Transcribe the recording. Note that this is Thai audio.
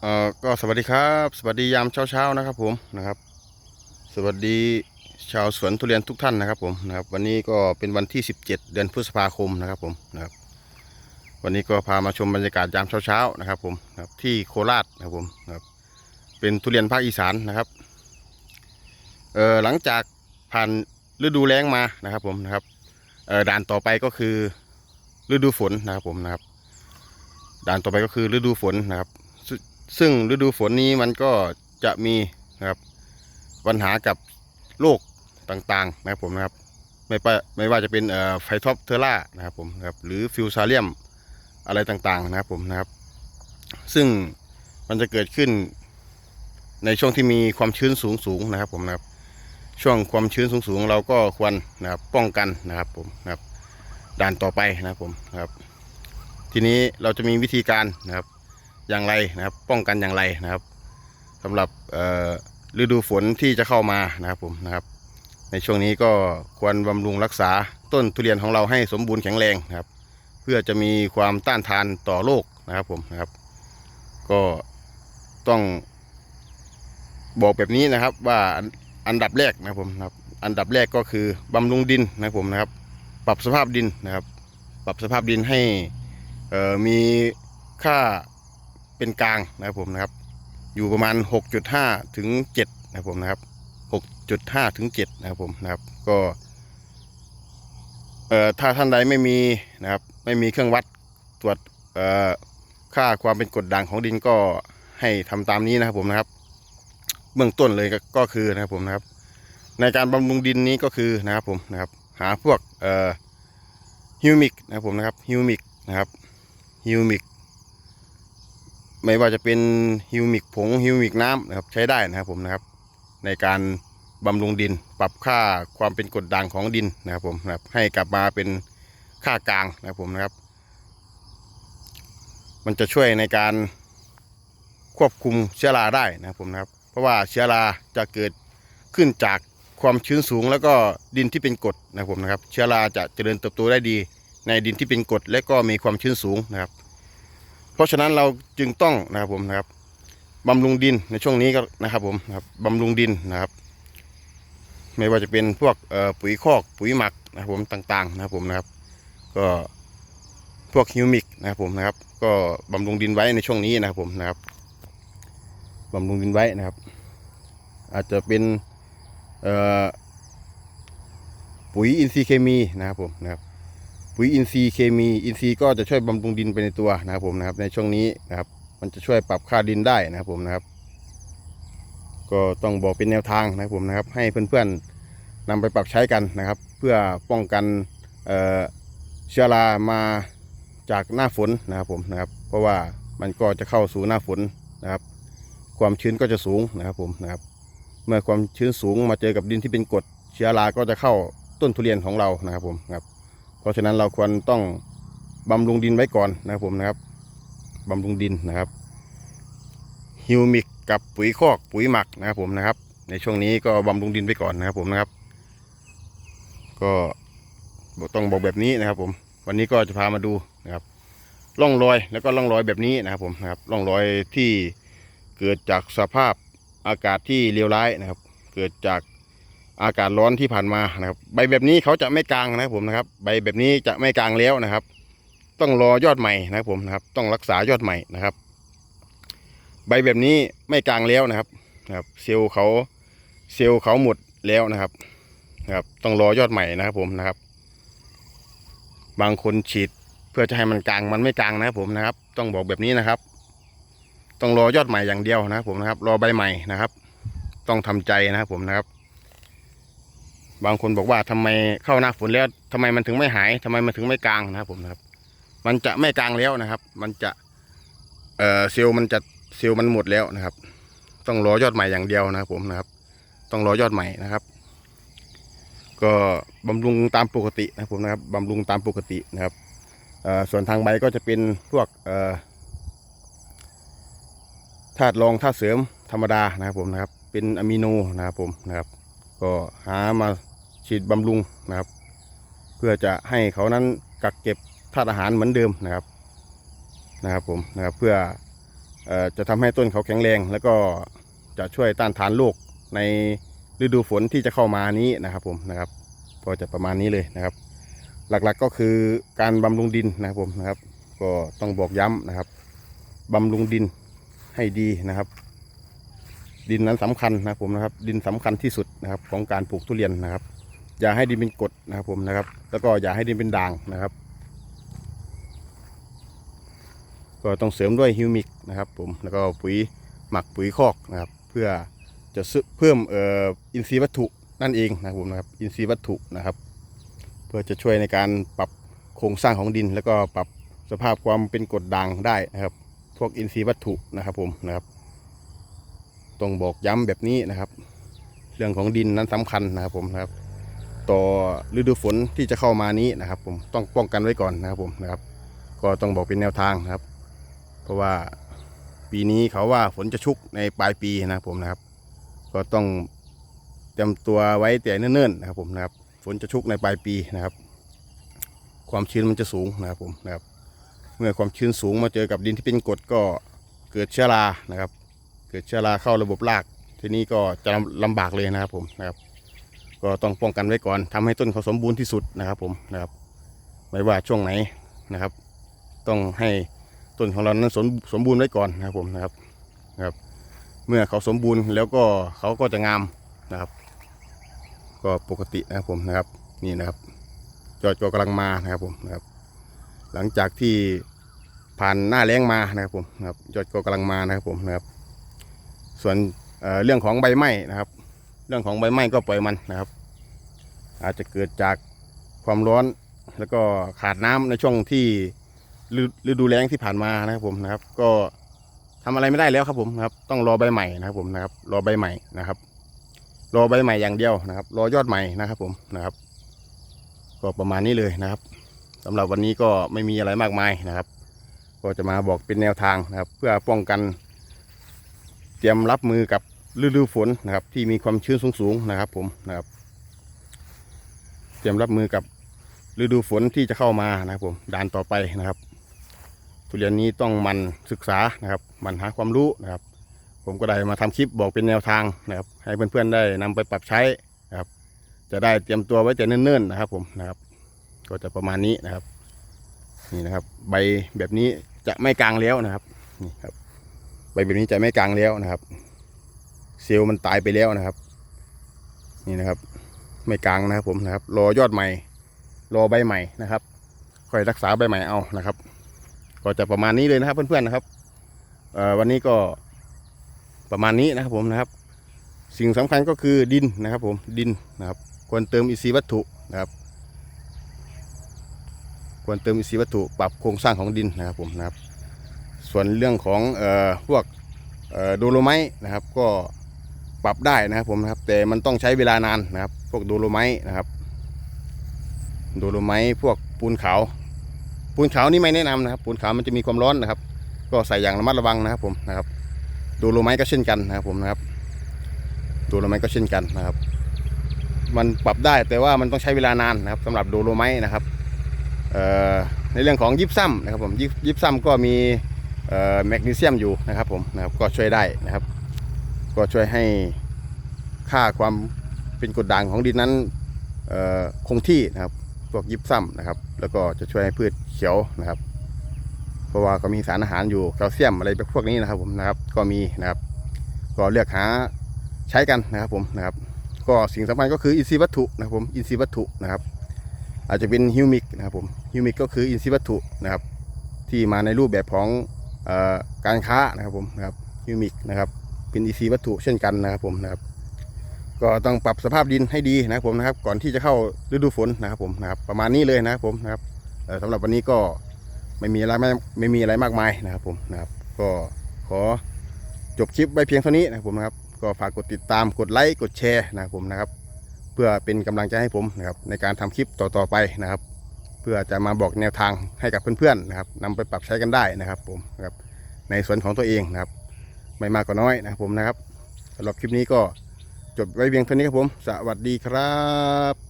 เอ่อก็สวัสดีครับ สวัสดียามเช้าๆนะครับผมนะครับ สวัสดีชาวสวนทุเรียนทุกท่านนะครับผมนะครับ วันนี้ก็เป็นวันที่ 17 เดือนพฤษภาคมนะครับผมนะครับ วันนี้ก็พามาชมบรรยากาศยามเช้าๆนะครับผมนะครับที่โคราชนะครับผมนะครับ เป็นทุเรียนภาคอีสานนะครับเอ่อหลังจากผ่านฤดูแล้งมานะครับผมนะครับเอ่อด่านต่อไปก็คือฤดูฝนนะครับผมนะครับ ด่านต่อไปก็คือฤดูฝนนะครับ ซึ่งฤดูฝนนี้มันก็จะมีนะครับปัญหากับโรคต่างๆนะครับผมนะครับไม่ปไม่ว่าจะเป็นเอ่อไฟท็อปเทอร่านะครับผมนะครับหรือฟิวซาเลียมอะไรต่างๆนะครับผมนะครับ ซึ่งมันจะเกิดขึ้นในช่วงที่มีความชื้นสูงๆนะครับผมนะครับ ช่วงความชื้นสูงๆเราก็ควรนะครับป้องกันนะครับผมนะครับด่านต่อไปนะครับผมนะครับ ทีนี้เราจะมีวิธีการนะครับ อย่างไรนะครับ ป้องกันอย่างไรนะครับสำหรับฤดูฝนที่จะเข้ามานะครับผมนะครับ ในช่วงนี้ก็ควรบำรุงรักษาต้นทุเรียนของเราให้สมบูรณ์แข็งแรงนะครับ เพื่อจะมีความต้านทานต่อโรคนะครับผมนะครับ ก็ต้องบอกแบบนี้นะครับว่าอันดับแรกนะครับผมนะครับ อันดับแรกก็คือบำรุงดินนะครับผมนะครับ ปรับสภาพดินนะครับ ปรับสภาพดินให้มีค่า เป็นกลางนะครับผมนะครับ อยู่ประมาณ 6.5 ถึง 7 นะครับผมนะครับ 6.5 ถึง 7 นะครับผมนะครับ ก็เอ่อถ้าท่านใดไม่มีนะครับ ไม่มีเครื่องวัดตรวจเอ่อค่าความเป็นกรดด่างของดินก็ให้ทำตามนี้นะครับผมนะครับ เบื้องต้นเลยก็กคือนะครับผมนะครับ ในการบำรุงดินนี้ก็คือนะครับผมนะครับ หาพวกเอ่อฮิวมิกนะครับผมนะครับฮิวมิกนะครับฮิวมิก ไม่ว่าจะเป็นฮิวมิกผงฮิวมิกน้ำนะครับใช้ได้นะครับผมนะครับ ในการบำรุงดินปรับค่าความเป็นกรดด่างของดินนะครับผมนะครับให้กลับมาเป็นค่ากลางนะครับผมนะครับ มันจะช่วยในการควบคุมเชื้อราได้นะครับผมนะครับ เพราะว่าเชื้อราจะเกิดขึ้นจากความชื้นสูงแล้วก็ดินที่เป็นกรดนะครับผมนะครับ เชื้อราจะเจริญเติบโตได้ดี ในดินที่เป็นกรดและก็มีความชื้นสูงนะครับ เพราะฉะนั้นเราจึงต้องนะครับผมนะครับบำรุงดินในช่วงนี้ก็นะครับผมนะครับบำรุงดินนะครับ ไม่ว่าจะเป็นพวกปุ๋ยคอกปุ๋ยหมักนะครับผมต่างๆนะครับผมนะครับ ก็พวกฮิวมิกนะครับผมนะครับ ก็บำรุงดินไว้ในช่วงนี้นะครับผมนะครับบำรุงดินไว้นะครับ อาจจะเป็นปุ๋ยอินทรีย์เคมีนะครับผมนะครับ ปุ๋ยอินทรีย์เคมีอินทรีย์ก็จะช่วยบำรุงดินไปในตัวนะครับผมนะครับ ในช่วงนี้นะครับ มันจะช่วยปรับค่าดินได้นะครับผมนะครับ ก็ต้องบอกเป็นแนวทางนะครับผมนะครับ ให้เพื่อนๆนำไปปรับใช้กันนะครับ เพื่อป้องกันเเชื้อรามาจากหน้าฝนนะครับผมนะครับ เพราะว่ามันก็จะเข้าสู่หน้าฝนนะครับ ความชื้นก็จะสูงนะครับผมนะครับ เมื่อความชื้นสูงมาเจอกับดินที่เป็นกรดเชื้อราก็จะเข้าต้นทุเรียนของเรานะครับผมนะครับ ราะฉะนั้นเราควรต้องบำรุงดินไว้ก่อนนะครับผมนะครับบำรุงดินนะครับฮิวมิกกับปุ๋ยคอกปุ๋ยหมักนะครับผมนะครับ ในช่วงนี้ก็บำรุงดินไปก่อนนะครับผมนะครับ ก็ต้องบอกแบบนี้นะครับ ผม วันนี้ก็จะพามาดูนะครับร่องรอยแล้วก็ร่องรอยแบบนี้นะครับผมนะครับร่องรอยที่เกิดจากสภาพอากาศที่เลวร้ายนะครับ เกิดจาก อากาศร้อนที่ผ่านมานะครับ ใบแบบนี้เขาจะไม่กลางนะครับผมนะครับ ใบแบบนี้จะไม่กลางแล้วนะครับ ต้องรอยอดใหม่นะครับผมนะครับ ต้องรักษายอดใหม่นะครับ ใบแบบนี้ไม่กลางแล้วนะครับนะครับ เซลล์เขาเซลล์เขาหมดแล้วนะครับนะครับ ต้องรอยอดใหม่นะครับผมนะครับ บางคนฉีดเพื่อจะให้มันกลางมันไม่กลางนะครับผมนะครับ ต้องบอกแบบนี้นะครับ ต้องรอยอดใหม่อย่างเดียวนะครับผมนะครับ รอใบใหม่นะครับ ต้องทำใจนะครับผมนะครับ บางคนบอกว่าทำไมเข้าหน้าฝนแล้วทำไมมันถึงไม่หายทำไมมันถึงไม่กลางนะครับผมนะครับ มันจะไม่กลางแล้วนะครับ มันจะเอ่อเซลล์มันจะเซลล์มันหมดแล้วนะครับ ต้องรอยอดใหม่อย่างเดียวนะครับผมนะครับ ต้องรอยอดใหม่นะครับ ก็บำรุงตามปกตินะครับผมนะครับบำรุงตามปกตินะครับเอ่อส่วนทางใบก็จะเป็นพวกเอ่อธาตุรองธาตุเสริมธรรมดานะครับผมนะครับ เป็นอะมิโนนะครับผมนะครับ ก็หามาฉีดบำรุงนะครับ เพื่อจะให้เขานั้นกักเก็บธาตุอาหารเหมือนเดิมนะครับนะครับผมนะครับเพื่ออจะทำให้ต้นเขาแข็งแรง แล้วก็จะช่วยต้านทานโรคในฤดูฝนที่จะเข้ามานี้นะครับผมนะครับก็จะประมาณนี้เลยนะครับ หลักๆก็คือการบำรุงดินนะครับผมนะครับ ก็ต้องบอกย้ำนะครับบำรุงดินให้ดีนะครับ ดินนั้นสำคัญนะผมนะครับ ดินสำคัญที่สุดนะครับของการปลูกทุเรียนนะครับ อย่าให้ดินเป็นกรดนะครับผมนะครับ แล้วก็อย่าให้ดินเป็นด่างนะครับ ก็ต้องเสริมด้วยฮิวมิกนะครับผมแล้วก็ปุ๋ยหมักปุ๋ยคอกนะครับ เพื่อจะซึเพิ่มเอ่ออินทรีย์วัตถุนั่นเองนะครับผมนะครับอินทรีย์วัตถุนะครับ เพื่อจะช่วยในการปรับโครงสร้างของดิน แล้วก็ปรับสภาพความเป็นกรดด่างได้นะครับ พวกอินทรีย์วัตถุนะครับผมนะครับ ต้องบอกย้ำแบบนี้นะครับ เรื่องของดินนั้นสำคัญนะครับผมนะครับ ต่อฤดูฝนที่จะเข้ามานี้นะครับ ผมต้องป้องกันไว้ก่อนนะครับผมนะครับ ก็ต้องบอกเป็นแนวทางนะครับ เพราะว่าปีนี้เขาว่าฝนจะชุกในปลายปีนะครับผมนะครับ ก็ต้องเตรียมตัวไว้แต่เนิ่นๆนะครับผมนะครับ ฝนจะชุกในปลายปีนะครับ ความชื้นมันจะสูงนะครับผมนะครับ เมื่อความชื้นสูงมาเจอกับดินที่เป็นกรดก็เกิดเชื้อรานะครับ เกิดเชื้อราเข้าระบบราก ทีนี้ก็จะลำบากเลยนะครับผมนะครับก็ต้องป้องกันไว้ก่อนทำให้ต้นเขาสมบูรณ์ที่สุดนะครับผมนะครับไม่ว่าช่วงไหนนะครับ ต้องให้ต้นของเรานั้นสมสมบูรณ์ไว้ก่อนนะครับผมนะครับนะครับ เมื่อเขาสมบูรณ์แล้วก็เขาก็จะงามนะครับ ก็ปกตินะครับผมนะครับนี่นะครับยอดก็กำลังมานะครับผมนะครับ หลังจากที่ผ่านหน้าแล้งมานะครับผมนะครับยอดก็กำลังมานะครับผมนะครับ ส่วนเเรื่องของใบไหม้นะครับ เรื่องของใบไหม้ก็ปล่อยมันนะครับ อาจจะเกิดจากความร้อนแล้วก็ขาดน้ำในช่วงที่ฤดูแล้งที่ผ่านมานะครับผมนะครับ ก็ทำอะไรไม่ได้แล้วครับผมนะครับ ต้องรอใบใหม่นะครับผมนะครับ รอใบใหม่นะครับ รอใบใหม่อย่างเดียวนะครับ รอยอดใหม่นะครับผมนะครับ ก็ประมาณนี้เลยนะครับสำหรับวันนี้ก็ไม่มีอะไรมากมายนะครับ ก็จะมาบอกเป็นแนวทางนะครับ เพื่อป้องกัน เตรียมรับมือกับฤดูฝนนะครับ ที่มีความชื้นสูงๆนะครับ ผมนะครับ เตรียมรับมือกับฤดูฝนที่จะเข้ามานะครับผมด่านต่อไปนะครับ ทุเรียนนี้ต้องมันศึกษานะครับ มันหาความรู้นะครับ ผมก็ได้มาทำคลิปบอกเป็นแนวทางนะครับ ให้เพื่อนๆได้นำไปปรับใช้นะครับ จะได้เตรียมตัวไว้แต่เนิ่นๆนะครับ ผมนะครับ ก็จะประมาณนี้นะครับ นี่นะครับ ใบแบบนี้จะไม่กลางแล้วนะครับนี่ครับ ใบแบบนี้จะไม่กลางแล้วนะครับ เซลล์มันตายไปแล้วนะครับ นี่นะครับ ไม่กลางนะครับผมนะครับ รอยอดใหม่ รอใบใหม่นะครับคอยรักษาใบใหม่เอานะครับ ก็จะประมาณนี้เลยนะครับ เพื่อนๆนะครับวันนี้ก็ประมาณนี้นะครับผมนะครับ สิ่งสำคัญก็คือดินนะครับ ผมดินนะครับ ควรเติมอินทรีย์วัตถุนะครับ ควรเติมอินทรีย์วัตถุปรับโครงสร้างของดินนะครับผมนะครับ ส่วนเรื่องของเอ่อพวกเอ่อโดโลไมต์นะครับ ก็ปรับได้นะครับผมนะครับ แต่มันต้องใช้เวลานานนะครับ พวกโดโลไมต์นะครับ โดโลไมต์พวกปูนขาวปูนขาวนี่ไม่แนะนำนะครับ ปูนขาวมันจะมีความร้อนนะครับ ก็ใส่อย่างระมัดระวังนะครับผมนะครับโดโลไมต์ก็เช่นกันนะครับผมนะครับโดโลไมต์ก็เช่นกันนะครับ มันปรับได้แต่ว่ามันต้องใช้เวลานานนะครับสำหรับโดโลไมต์นะครับในเรื่องของยิปซัมนะครับผมยิปยิปซัมก็มี แมกนีเซียมอยู่นะครับผมนะครับก็ช่วยได้นะครับ ก็ช่วยให้ค่าความเป็นกรดด่างของดินนั้นคงที่นะครับพวกยิปซัมนะครับ แล้วก็จะช่วยให้พืชเขียวนะครับ เพราะว่าก็มีสารอาหารอยู่แคลเซียมอะไรพวกนี้นะครับผมนะครับก็มีนะครับ ก็เลือกหาใช้กันนะครับผมนะครับ ก็สิ่งสำคัญก็คืออินทรีย์วัตถุนะครับผมอินทรีย์วัตถุนะครับ อาจจะเป็นฮิวมิกนะครับผมฮิวมิกก็คืออินทรีย์วัตถุนะครับ ที่มาในรูปแบบของ การค้านะครับผมนะครับฮิวมิกนะครับเป็นอินทรีวัตถุเช่นกันนะครับผมนะครับ ก็ต้องปรับสภาพดินให้ดีนะครับผมนะครับ ก่อนที่จะเข้าฤดูฝนนะครับผมนะครับ ประมาณนี้เลยนะครับผมนะครับสำหรับวันนี้ก็ไม่มีอะไรไม่ไม่มีอะไรมากมายนะครับผมนะครับ ก็ขอจบคลิปไว้เพียงเท่านี้นะครับผมนะครับ ก็ฝากกดติดตามกดไลค์กดแชร์นะครับผมนะครับ เพื่อเป็นกำลังใจให้ผมนะครับในการทำคลิปต่อๆไปนะครับ พื่อจะมาบอกแนวทางให้กับเพื่อนๆนะครับนำไปปรับใช้กันได้นะครับผมนะครับในส่วนของตัวเองนะครับ ไม่มากก็น้อยนะครับผมนะครับสำหรับคลิปนี้ก็จบไว้เพียงเท่านี้ครับผม สวัสดีครับ